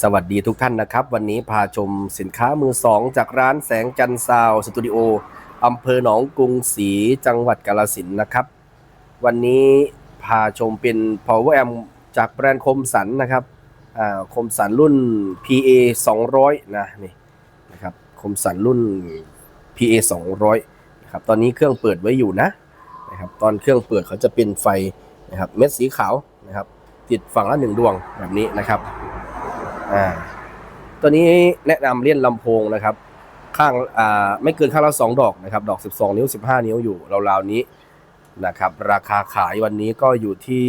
สวัสดีทุกท่านนะครับ วันนี้พาชมสินค้ามือสองจากร้านแสงจันทร์ซาวสตูดิโออำเภอหนองกรุงศรีจังหวัดกาฬสินนะครับ วันนี้พาชมเป็น power amp จากแบรนด์คมสันนะครับอ่าคมสันรุ่น PA 200นะนี่นะครับคมสันรุ่น PA 200นะครับตอนนี้เครื่องเปิดไว้อยู่นะนะครับตอนเครื่องเปิดเขาจะเป็นไฟนะครับเม็ดสีขาวนะครับติดฝั่งละหนึ่งดวงแบบนี้นะครับ อ่าตัวนี้แนะนำเล่นลำโพงนะครับ ข้างอ่าไม่เกินข้างละสองดอกนะครับ ดอก 12 นิ้ว 15 นิ้วอยู่ราวๆนี้นะครับ ราคาขายวันนี้ก็อยู่ที่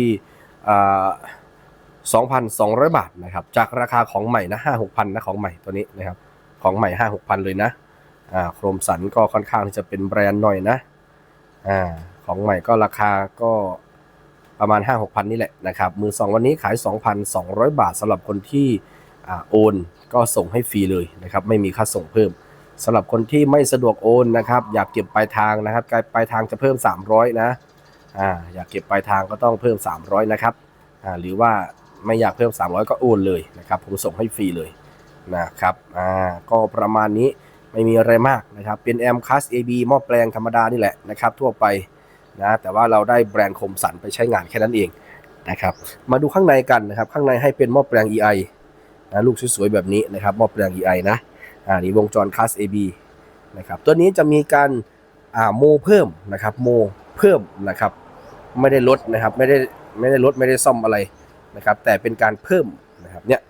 อ่า2,200 บาทนะครับ จากราคาของใหม่นะ5 6พันนะของใหม่ตัวนี้นะครับ ของใหม่ 5 6พันเลยนะอ่าโครมสันก็ค่อนข้างที่จะเป็นแบรนด์หน่อยนะอ่าของใหม่ก็ราคาก็ประมาณ 5 6พันนี่แหละนะครับ มือสองวันนี้ขาย 2,200 บาทสำหรับคนที่ โอนก็ส่งให้ฟรีเลยนะครับไม่มีค่าส่งเพิ่มสำหรับคนที่ไม่สะดวกโอนนะครับ อยากเก็บปลายทางนะครับปลายทางจะเพิ่ม 300 นะอ่าอยากเก็บปลายทางก็ต้องเพิ่ม 300 นะครับอ่าหรือว่าไม่อยากเพิ่ม 300 ก็โอนเลยนะครับ ผมส่งให้ฟรีเลยนะครับอ่าก็ประมาณนี้ไม่มีอะไรมากนะครับ เป็นแอมคัส AB หม้อแปลงธรรมดานี่แหละนะครับ ทั่วไปนะแต่ว่าเราได้แบรนด์คมสันไปใช้งานแค่นั้นเองนะครับ มาดูข้างในกันนะครับ ข้างในให้เป็นหม้อแปลง EI นะลูกสวยๆแบบนี้นะครับหม้อแปลง EI นะอ่านี่วงจรคัส AB นะครับตัวนี้จะมีการอ่าโมเพิ่มนะครับโมเพิ่มนะครับไม่ได้ลดนะครับไม่ได้ไม่ได้ลดไม่ได้ซ่อมอะไรนะครับแต่เป็นการเพิ่มนะครับเนี่ย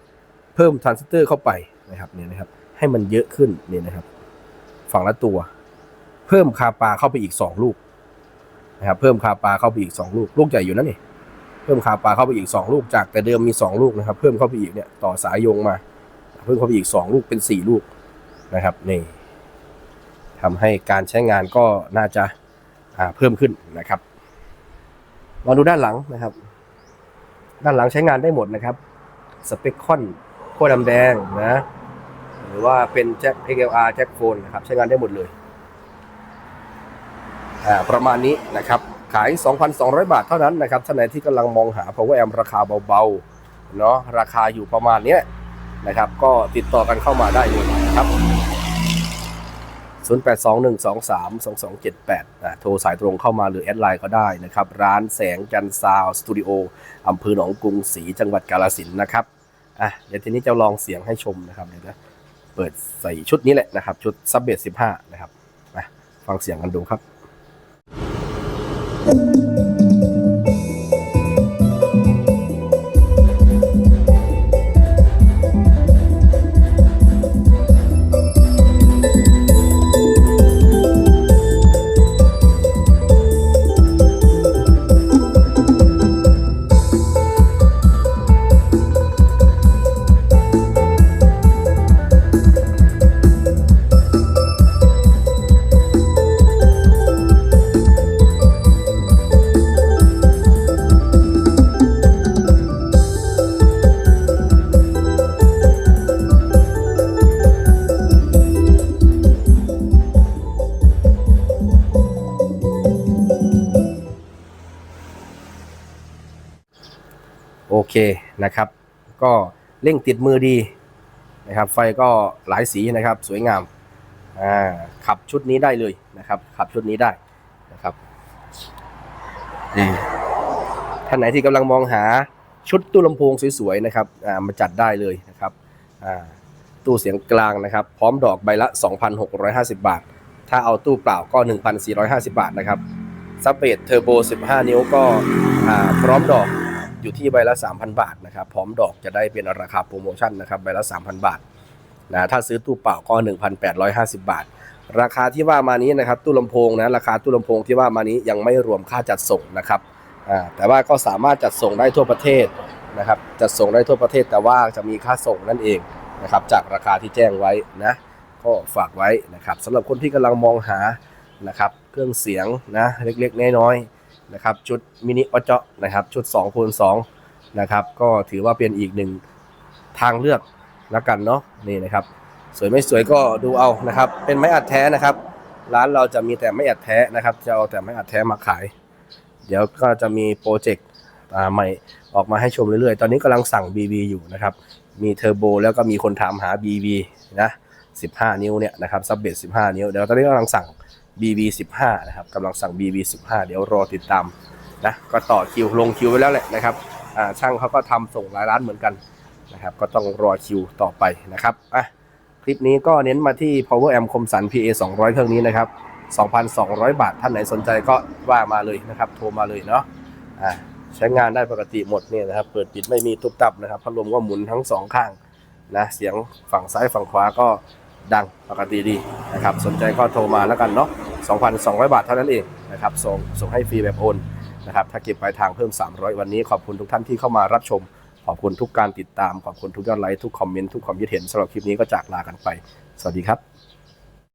เพิ่มทรานซิสเตอร์เข้าไปนะครับเนี่ยนะครับให้มันเยอะขึ้นเนี่ยนะครับ ฝั่งละตัว เพิ่มคาปาเข้าไปอีก 2 ลูกนะครับเพิ่มคาปาเข้าไปอีก 2 ลูก ลูกใหญ่อยู่นะนี่ เพิ่มคาปลาเข้าไปอีก 2 ลูกจากแต่เดิมมี 2 ลูกนะครับ เพิ่มเข้าไปอีกเนี่ยต่อสายโยงมา เพิ่มเข้าไปอีก 2 ลูกเป็น 4 ลูกนะครับนี่ทำให้การใช้งานก็น่าจะาเพิ่มขึ้นนะครับมาดูด้านหลังนะครับ ด้านหลังใช้งานได้หมดนะครับสเปคคอนโคดำแดงนะหรือว่าเป็นแจ็ค XLR แจ็คโฟนนะครับใช้งานได้หมดเลยประมาณนี้นะครับ ขาย 2,200 บาทเท่านั้นนะครับท่านไหนที่กำลังมองหา power amp ราคาเบาๆเนาะราคาอยู่ประมาณนี้นะครับ ก็ติดต่อกันเข้ามาได้เลยนะครับ 0821232278อ่าโทรสายตรงเข้ามาหรือแอดไลน์ก็ได้นะครับ ร้านแสงจันทร์ซาวสตูดิโออำเภอหนองกรุงศรีจังหวัดกาฬสินธุ์นะครับอะเดี๋ยวทีนี้จะลองเสียงให้ชมนะครับเดี๋ยวนะเปิดใส่ชุดนี้แหละนะครับ ชุดซับเบส15 นะครับมาฟังเสียงกันดูครับ โอเคนะครับ ก็เร่งติดมือดีนะครับ ไฟก็หลายสีนะครับ สวยงามอ่าขับชุดนี้ได้เลยนะครับ ขับชุดนี้ได้นะครับนี่ท่านไหนที่กำลังมองหาชุดตู้ลำโพงสวยๆนะครับอ่ามาจัดได้เลยนะครับอ่าตู้เสียงกลางนะครับ พร้อมดอกใบละ 2,650 บาท ถ้าเอาตู้เปล่าก็ 1,450 บาทนะครับซับเบตเทอร์โบ 15 นิ้วก็พร้อมดอก อยู่ที่ใบละ 3,000 บาทนะครับ พร้อมดอกจะได้เป็นราคาโปรโมชั่นนะครับใบละ 3,000 บาทนะถ้าซื้อตู้เปล่าก็ 1,850 บาท ราคาที่ว่ามานี้นะครับตู้ลำโพงนะราคาตู้ลำโพงที่ว่ามานี้ยังไม่รวมค่าจัดส่งนะครับอ่าแต่ว่าก็สามารถจัดส่งได้ทั่วประเทศนะครับจัดส่งได้ทั่วประเทศแต่ว่าจะมีค่าส่งนั่นเองนะครับจากราคาที่แจ้งไว้นะก็ฝากไว้นะครับสำหรับคนที่กำลังมองหานะครับเครื่องเสียงนะเล็กๆน้อยๆ นะครับชุดมินิออเจาะนะครับชุด2คูณ2นะครับก็ถือว่าเป็นอีกหนึ่งทางเลือกแล้วกันเนาะนี่นะครับสวยไม่สวยก็ดูเอานะครับ เป็นไม้อัดแท้นะครับ ร้านเราจะมีแต่ไม้อัดแท้นะครับ จะเอาแต่ไม้อัดแท้มาขาย เดี๋ยวก็จะมีโปรเจกต์ใหม่ออกมาให้ชมเรื่อยๆ ตอนนี้กำลังสั่ง BB อยู่นะครับ มีเทอร์โบแล้วก็มีคนถามหา BB นะ15 นิ้วเนี่ยนะครับซับเบส15 นิ้วเดี๋ยวตอนนี้กำลังสั่ง BB 15 นะครับกำลังสั่ง BB 15 เดี๋ยวรอติดตามนะก็ต่อคิวลงคิวไว้แล้วแหละนะครับช่างเขาก็ทำส่งหลายร้านเหมือนกันนะครับก็ต้องรอคิวต่อไปนะครับอะคลิปนี้ก็เน้นมาที่ Power Amp คมสัน PA 200 เครื่องนี้นะครับ 2,200 บาท ท่านไหนสนใจก็ว่ามาเลยนะครับ โทรมาเลยเนาะอ่าใช้งานได้ปกติหมดเนี่ยนะครับ เปิดปิดไม่มีตุบตับนะครับพัดลมก็หมุนทั้งสองข้างนะเสียงฝั่งซ้ายฝั่งขวาก็ ดังปกติดีนะครับสนใจก็โทรมาแล้วกันเนาะ 2,200 บาทเท่านั้นเองนะครับส่งส่งให้ฟรีแบบโอนนะครับถ้าเก็บปลายทางเพิ่ม 300 วันนี้ขอบคุณทุกท่านที่เข้ามารับชม ขอบคุณทุกการติดตาม ขอบคุณทุกยอดไลค์ทุกคอมเมนต์ทุกความคิดเห็นสำหรับคลิปนี้ก็จากลากันไป สวัสดีครับ